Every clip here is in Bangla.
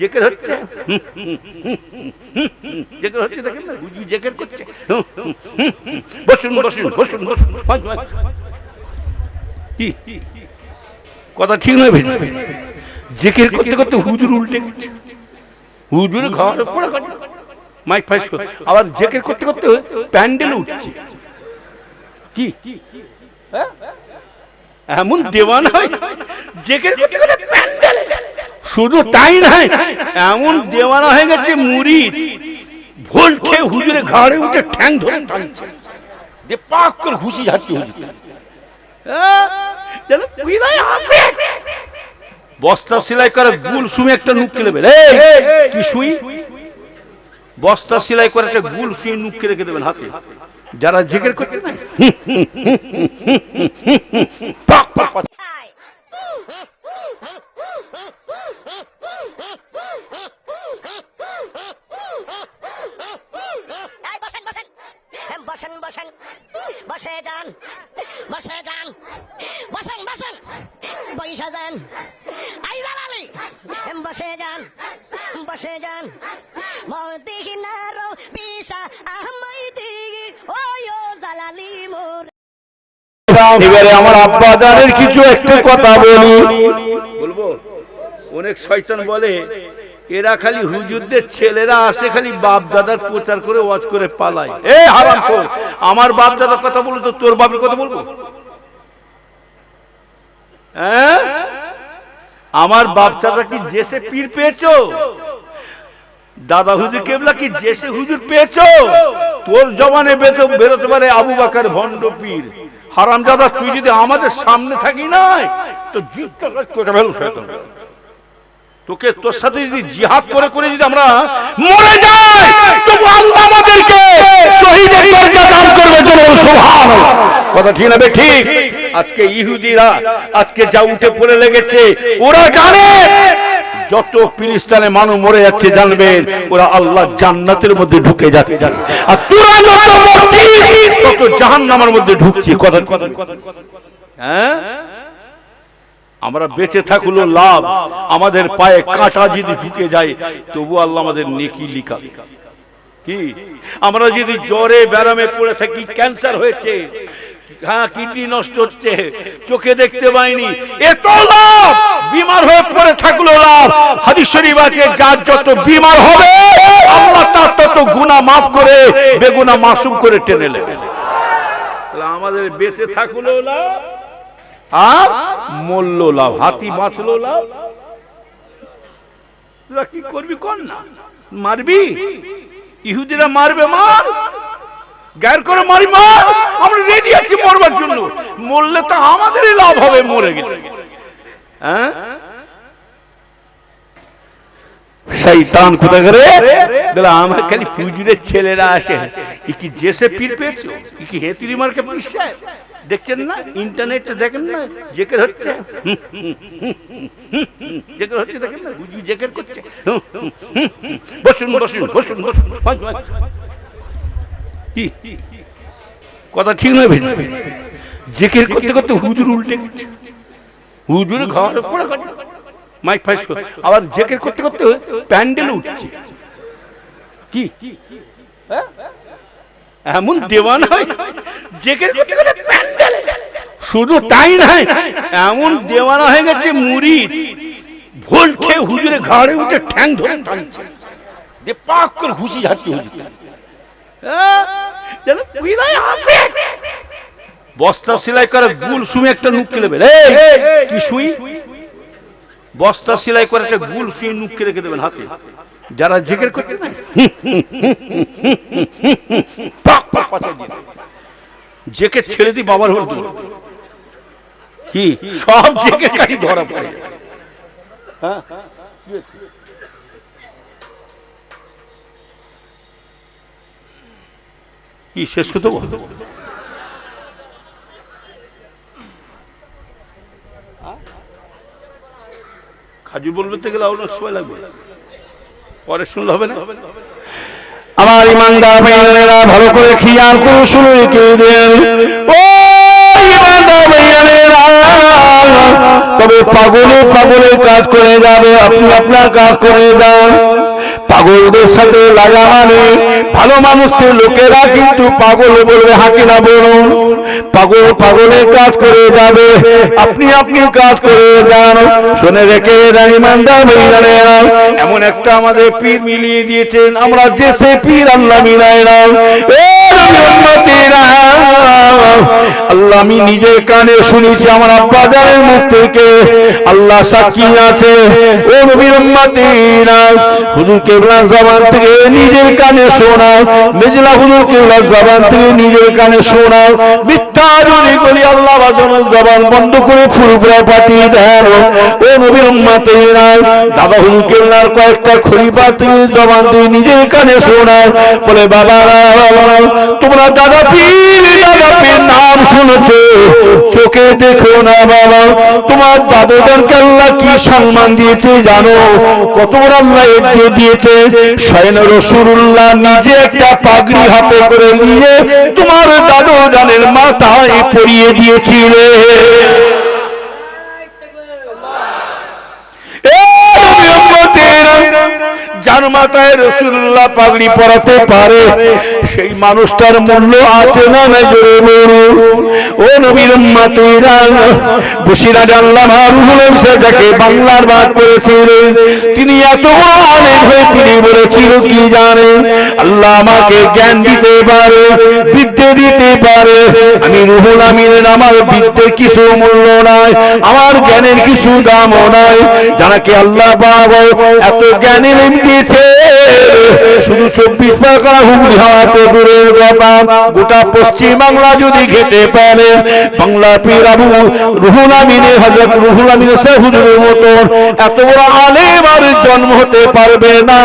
জেকের হচ্ছে? জেকের হচ্ছে দেখেন না হুজুর জেকের করছে। বসুন বসুন বসুন বসুন। বস, বস। কি কথা ঠিক নয় জেকের করতে করতে হুজুর উল্টে গেছে। হুজুর ঘর পড়ে গেছে মাইক ফাইস করে। আবার জেকের করতে করতে প্যান্ডেল উঠছে। কি? হ্যাঁ? এমন দেওয়ান হয় জেকের করতে করতে শুধু তাই নয় এমন দেওয়ানা হয়ে গেছে মুড়ি ভোল খেয়ে হুজুরে ঘাড়ে উঠে ঠ্যাং ধরে দিয়ে পাক করে ঘুষি ঝাড়ছে হুজুর হ্যাঁ? বস্তা সেলাই করে গুল সুমি একটা নুক কেলে বের কি সুই বস্তা সেলাই করে একটা গুল সুই নুক কে রেখে দেবেন হাতে যারা জিকির করছে না পাক পাক পাক। এই বসেন বসেন এম, বসেন বসেন বসে যান বসে যান বসেন বসেন বৈশা যান আই জালালি এম, বসে যান পিসা ওয়ো জালালি মোর এবারে আমার আব্বা জানের কিছু একটু কথা বলি। বলব? অনেক শয়তান বলে এরা খালি হুজুরদের ছেলেরা আসে খালি বাপ দাদার প্রচার করে ওয়াজ করে পালায়। এ হারাম খোর আমার বাপ দাদার কথা বলব তো তোর বাপের কথা বলব? হ্যাঁ? আমার বাপ দাদা কি জেসে পীর পেয়েছ? দাদা হুজুর কেবলা কি জেসে হুজুর পেয়েছ? তোর জমানে বেরোতে পারে আবু বাকার ভণ্ড পীর। হারাম দাদা, তুই যদি আমাদের সামনে থাকি নাই, তো যুদ্ধ। তোকে তোর সাথে যদি জিহাদ করে করে যদি আমরা মরে যাই, তবু আল্লাহ আমাদেরকে শহীদের দরজা দান করবে জোরে সুবহানাল্লাহ। কথা ঠিক না বে ঠিক? আজকে ইহুদিরা, আজকে যা উঠে পড়ে লেগেছে, ওরা জানে যত ফিলিস্তানে মানুষ মরে যাচ্ছে জানবেন, ওরা আল্লাহ জান্নাতের মধ্যে ঢুকে যাচ্ছে। আর তোরা যত মধ্যে ঢুকছি। কথা কথা হ্যাঁ? আমরা বেঁচে থাকল লাভ, আমাদের পায়ে কাঁটা যদি ঢুকে যায়, তবু আল্লাহ আমাদের নেকি লিখা। কি? আমরা যদি জ্বরে, ব্যারামে পড়ে থাকি, ক্যান্সার হয়েছে হ্যাঁ কিডনি নষ্ট হচ্ছে। চোখে দেখতে পাইনি। এত লাভ! বিমার হয়ে পড়ে থাকল লাভ। যার যত বিমার হবে, আল্লাহ তার তত গুনাহ মাফ করে বেগুনা মাসুম করে টেনে তাহলে আমাদের বেঁচে থাকল লাভ, আর মূল্য লাভ, হাতি বাঁচলো লাভ। কি করবি কর না? মারবি? ইহুদিরা মারবে মার। গায়ের করে মারি মার আমরা রেডি আছি মরবার জন্য। মরলে তো আমাদেরই লাভ হবে মরে গেলে। হ্যাঁ? কোথা করে বলে আমার খালি ফুজুরের ছেলেরা আসে। কি জেসে পীর পেয়েছ? কি হেতুরি মার্কে পিসায় দেখছেন না? ইন্টারনেটে দেখেন না? জেকের হচ্ছে? জেকের হচ্ছে দেখেন না? জেকের করছে। বসুন বসুন বসুন বসুন। বস, বস। কথা ঠিক নয় ভাই। জেকের করতে করতে হুজুর উল্টে গেছে। হুজুর ঘর পড়ে মাইক ফাইস আবার জেকের করতে করতে প্যান্ডেল উঠছে। কি? হ্যাঁ? এমন দেওয়ানা হয়। জেকের করতে করতে প্যান্ডেলে। শুধু তাই নয়, এমন দেওয়ানা হয়ে গেছে মুড়ি। ভোল খেয়ে হুজুরে ঘাড়ে উঠে ঠ্যাং ধরে টানছে। দিয়ে পাক করে ঘুষি ঝাড়ছে হুজুর? যেন হাসে। বস্তা সেলাই করে গুল সুমি একটা নুক কেলে বের কি সুই বস্তা সেলাই করে একটা গুল সুই নুক কে রেখে দেবেন হাতে। যারা জিকির করছে না। জেকে ছেড়ে দি বাবার হল কি? সব জেকে কাটি ধরা পড়ে যাবে। হ্যাঁ কি শেষ বল খাজুর বলবে গেলে অনেক সময় লাগবে। পরে শুনলে হবে না? আমার ইমানদার ভালো করে খেয়াল করে শুনে কে দেন। ও তবে পাগলে পাগলের কাজ করে যাবে, আপনি আপনার কাজ করে যান। পাগলদের সাথে লাগা মানে ভালো মানুষকে লোকেরা কিন্তু পাগল বলবে হাঁকি না বলুন। পাগল পাগলের কাজ করে যাবে আপনি আপনি কাজ করে যান। শুনে রেখে এমন একটা আমাদের পীর মিলিয়ে দিয়েছেন আমরা যে সে পীর আল্লাহ মিলাই না। এ নবী উম্মতেরা, আল্লাহ, আমি নিজের কানে শুনেছি আমার আব্বা জানের মুখ থেকে। আল্লাহ সাক্ষী আছে, ও নবীর হুজুর জবান থেকে নিজের কানে শোনা মেজলা হুজুর কেবলার জবান থেকে নিজের কানে শোনা মিথ্যা বলি আল্লাহ জবান বন্ধ করে দেন। ও নবীর দাদা হুজুর কয়েকটা জবান দিয়ে কানে বলে তোমরা দাদা পীর, দাদা পীর নাম শুনেছো। চোখে দেখো না বাবা। তোমার দাদুদানকে আল্লাহ কি সম্মান দিয়েছে জানো? কত বড় আল্লাহ ইজ্জত দিয়েছে। স্বয়ং রসুল্লাহ নিজে একটা পাগড়ি হাতে করে নিয়ে তোমার দাদুদানের মাথায় পরিয়ে দিয়েছিলে এ নবী উম্মতেরা, যার মাথায় রসুল্লাহ পাগড়ি পরাতে পারে সেই মানুষটার মূল্য আছে না নাই জোরে বলুন? বাংলার বাদ তিনি এত আলেম হয়ে তিনি বলেছিল, কি জানে? আল্লাহ আমাকে জ্ঞান দিতে পারে দিতে পারে। আমি রুহুল আমিনের আমার কিছু মূল্য নাই, আমার জ্ঞানের কিছু দামও নাই। আল্লাহ বাবা এত জ্ঞানী দিয়েছে? শুধু চব্বিশ হুগলি দূরের কথা। গোটা পশ্চিম বাংলা যদি ঘেটে পারে বাংলা পীর রুহুল আমিনের হজরত রুহুল আমিনের হুজুরের মতন এত বড় আলেম জন্ম হতে পারবে না।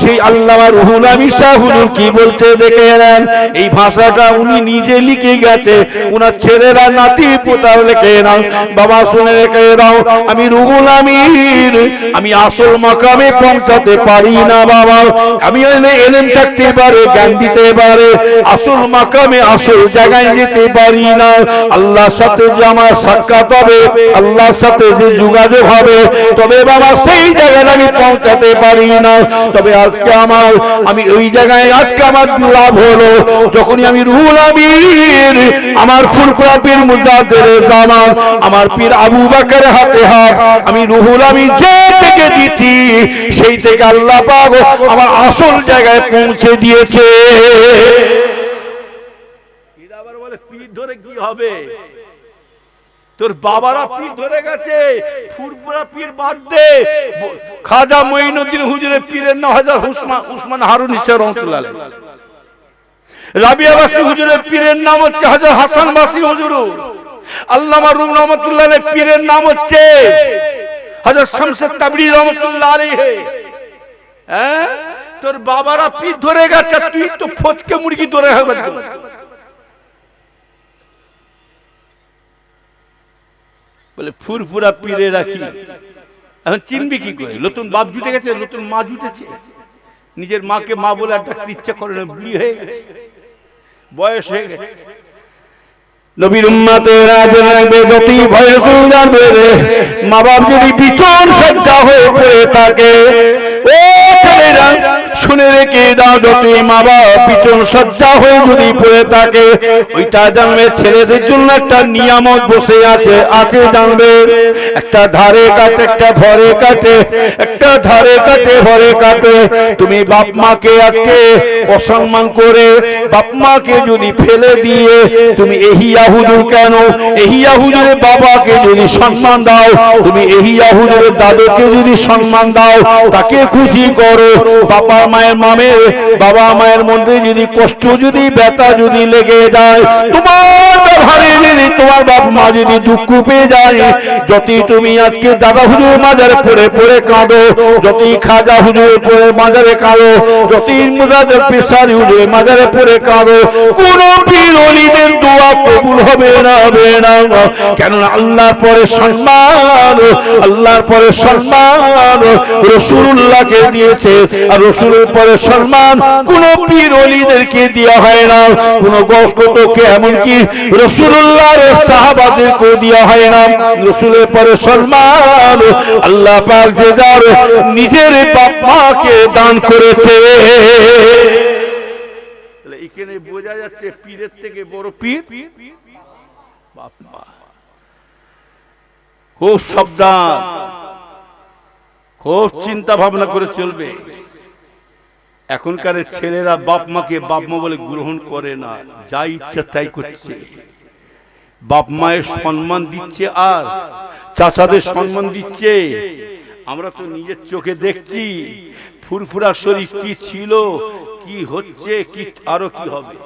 সেই আল্লাহ রুহুল আমিন শাহ কি বলছে দেখে নেন। এই ভাষাটা উনি নিজে লিখে গেছে, উনার ছেলেরা নাতি পোতার লিখে নাও, বাবা শুনে রেখে দাও, আমি রুহুল আমিন, আমি আসল মাকামে পৌঁছাতে পারি না বাবা। আমি এলে এলেম থাকতে পারে, জ্ঞান দিতে পারে, আসল মাকামে আসল জায়গায় যেতে পারি। না আল্লাহর সাথে যে আমার সাক্ষাৎ হবে, আল্লাহর সাথে যে যোগাযোগ হবে, তবে বাবা সেই জায়গায় আমি পৌঁছাতে পারি না তবে আজকে আমার, আমি ওই জায়গায় আজকে আমার লাভ হলো। যখনই আমি রুহুল আমির আমার পীর মুজাদের আমার পীর আবু বাকের হাতে হাত, আমি রুহুল যে থেকে দিচ্ছি সেই থেকে আল্লাহ পাক আমার আসল জায়গায় পৌঁছে দিয়েছে। হবে? তোর বাবারা পীর ধরে গেছে ফুরপুরা পীর বাদ দে। খাজা মঈনুদ্দিন হুজুরের পীরের নাম হাজার উসমান উসমান হারুন রহমতুল্লাহ হুজুরের পীরের নাম হচ্ছে হাজার। আল্লামা রুম রহমতুল্লাহ পীরের নাম হচ্ছে হাজার তাবরি রহমতুল্লাহ হ্যাঁ? তোর বাবারা পীর ধরে গেছে, তুই তো ফচকে মুরগি ধরে হবে। বলে, ফুরফুরা পীরে রাখি। এখন চিনবি কি করে? নতুন বাপ জুটে গেছে, নতুন মা জুটেছে। নিজের মাকে মা বলে আর ডাকতে ইচ্ছা করে না, বুড়ি হয়ে গেছে। বয়স হয়ে গেছে। নবীর উম্মাতে রাজে রাখবে যতই ভয়ে যাবে রে। মা বাপ যদি পিছন সজ্জা হয়ে পড়ে থাকে, ও ছেলেরা শুনে রেখে দাও যতই মা বাপ পিছন সজ্জা হয়ে যদি পড়ে থাকে, ওইটা জানবে ছেলেদের জন্য একটা নিয়ামত বসে আছে আছে জানবে। একটা ধারে কাটে একটা ধরে কাটে একটা ধারে কাটে ভরে কাটে তুমি বাপ মাকে আজকে অসম্মান করে বাপ মাকে যদি ফেলে দিয়ে তুমি এহিয়া হুজুর কেন? এহিয়া হুজুরের বাবাকে যদি সম্মান দাও, তুমি এহিয়া হুজুরের দাদুকে যদি সম্মান দাও, তাকে খুশি করো। বাবা মায়ের মামে বাবা মায়ের মধ্যে যদি কষ্ট, যদি ব্যথা যদি লেগে যায়, তোমার ব্যবহারে যদি তোমার বাপ মা যদি দুঃখ পেয়ে যায় যতই তুমি আজকে দাদা হুজুর মাজারে পড়ে পড়ে কাঁদো যতই খাজা হুজুর পড়ে মাজারে কাঁদো যতই মুজাদের পেশারি হুজুর মাজারে পড়ে কাঁদো, কোন পীর অলিদের দোয়া কবুল হবে না হবে না। কেননা আল্লাহর পরে সম্মান, আল্লাহর পরে সম্মান, রসুল্লাহকে দিয়েছে, আর রসুলের সম্মান কোন পীর অলিদেরকে দেওয়া হয় না, কোন গোষ্ঠকে এমনকি রসুল্লাহর সাহাবাদেরকে দেওয়া হয় না। রসুলের পরে সম্মান আল্লাহ যে যার নিজের বাপ দান করেছে। এখানে বোঝা যাচ্ছে পীরের থেকে বড় পীর বাপ খুব সাবধান, খুব চিন্তা ভাবনা করে চলবে। এখনকার ছেলেরা বাপ মাকে বাপ মা বলে গ্রহণ করে না যা ইচ্ছা তাই করছে। বাপ মায়ের সম্মান দিচ্ছে আর চাচাদের সম্মান দিচ্ছে। আমরা তো নিজের চোখে দেখছি ফুরফুরা শরীফ কি ছিল কি হচ্ছে কি আরও কি হবে?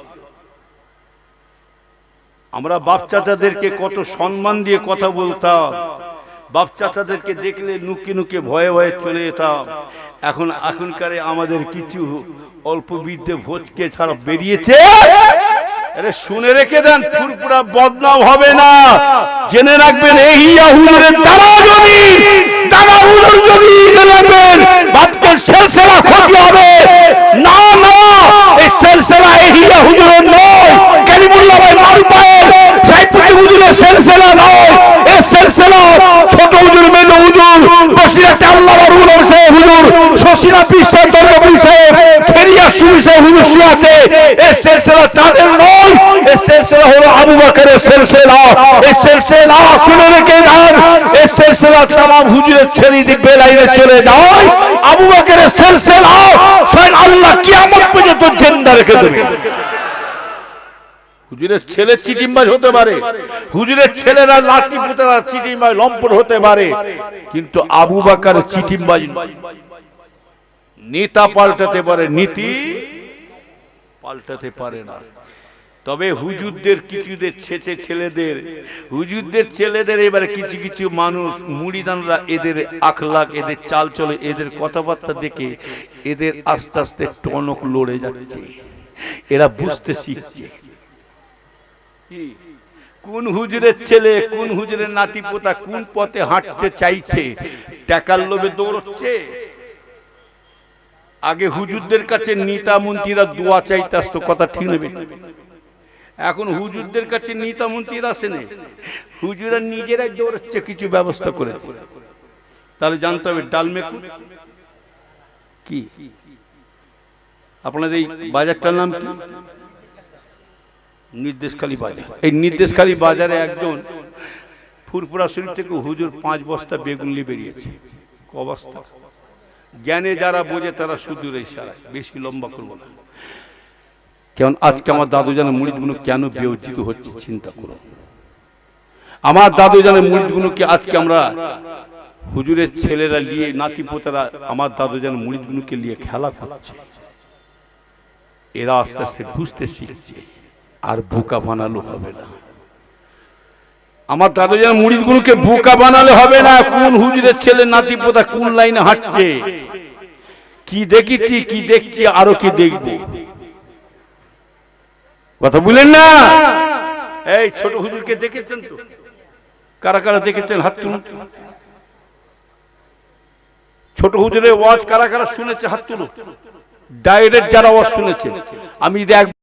আমরা বাপ চাচাদেরকে কত সম্মান দিয়ে কথা বলতাম। বাপ চাচাদেরকে দেখলে নুকে নুকে ভয়ে ভয়ে চলে যেতাম। এখন এখনকারে আমাদের কিছু অল্প বিদ্যে ভোজকে ছাড়া বেরিয়েছে। আরে শুনে রেখে দেন ফুরপুরা বদনাম হবে না। জেনে রাখবেন, এই হুজুরের দ্বারা যদি হুজুর যদি বাপকে সেলসেলা ক্ষতি হবে না না এই সেলসেলা এই হুজুরের নয় কালিমুল্লাহ ভাই মারুপায়ের সাহিত্যিক হুজুরের সেলসেলা নয় এই সেলসেলা ছোট হুজুর মেজো হুজুর বসিরাতে আল্লাহ বাবুল সাহেব হুজুর শশীরা বিশ্বাস দরগপুর সাহেব ফেরিয়া সুবি সাহেব হুজুর শুয়ে আছে এই সেলসেলা তাদের নয় এই সেলসেলা হলো আবু সেলসেলা। সেলসেলা শুনে রেখে দেন এই সেলসেলা তামাম হুজুরের ছেড়ে লাইনে চলে যায়। আবু বকরের সেলসেলা স্বয়ং আল্লাহ কিয়ামত পর্যন্ত জিন্দা রেখে দেবে। হুজুরের ছেলে চিটিম্বাজ হতে পারে। হুজুরের ছেলেরা লাঠি পুতেরা চিটিম্বাজ, লম্পট হতে পারে। কিন্তু আবু বাকার চিটিম্বাজ। নেতা পাল্টাতে পারে নীতি পাল্টাতে পারে না। তবে হুজুরদের কিছুদের ছেচে ছেলেদের হুজুরদের ছেলেদের এবারে কিছু কিছু মানুষ মুড়িদানরা এদের আখলাখ এদের চাল চলে এদের কথাবার্তা দেখে এদের আস্তে আস্তে টনক লড়ে যাচ্ছে। এরা বুঝতে শিখছে। কোন হুজুরের ছেলে কোন হুজুরের নাতি পোতা কোন পথে হাঁটতে চাইছে? টাকার লোভে দৌড়চ্ছে? আগে হুজুরদের কাছে নেতা মন্ত্রীরা দোয়া চাইতে আসতো, কথা ঠিক নেবে। এখন হুজুরদের কাছে নেতা মন্ত্রীরা আসে না হুজুরা নিজেরাই দৌড়াচ্ছে কিছু ব্যবস্থা করে তাহলে জানতে হবে ডালমে কি? আপনাদের এই বাজারটার নাম কি? নির্দেশখালী বাজার। এই নির্দেশখালী বাজারে একজন ফুরফুরা শরীর থেকে হুজুর পাঁচ বস্তা বেগুন নিয়ে বেরিয়েছে। ক বস্তা? জ্ঞানে যারা বোঝে তারা সুদূর বেশি লম্বা করব না। কারণ আজকে আমার দাদু জানে মুড়িদগুলো কেন বিয়োজিত হচ্ছে চিন্তা করো। আমার দাদু জানে মুড়িদগুলোকে আজকে আমরা হুজুরের ছেলেরা নিয়ে নাতি পোতারা আমার দাদু জানে মুড়িদগুলোকে নিয়ে খেলা করছে। এরা আস্তে আস্তে বুঝতে শিখছে আর বোকা বানালো হবে না। আমার দাদু যেন মুড়িদগুলোকে বোকা বানালে হবে না, কোন হুজুরের ছেলে নাতি পোতা কোন লাইনে হাঁটছে? কি দেখেছি, কি দেখছি, আরও কি দেখব? কথা বলেন না। এই ছোট হুজুরকে দেখেছেন তো? কারা কারা দেখেছেন? হাত তুলুন। ছোট হুজুরের ওয়াজ কারা কারা শুনেছে? হাত তুলুন। ডাইরেক্ট যারা ওয়াজ শুনেছে। আমি যদি এক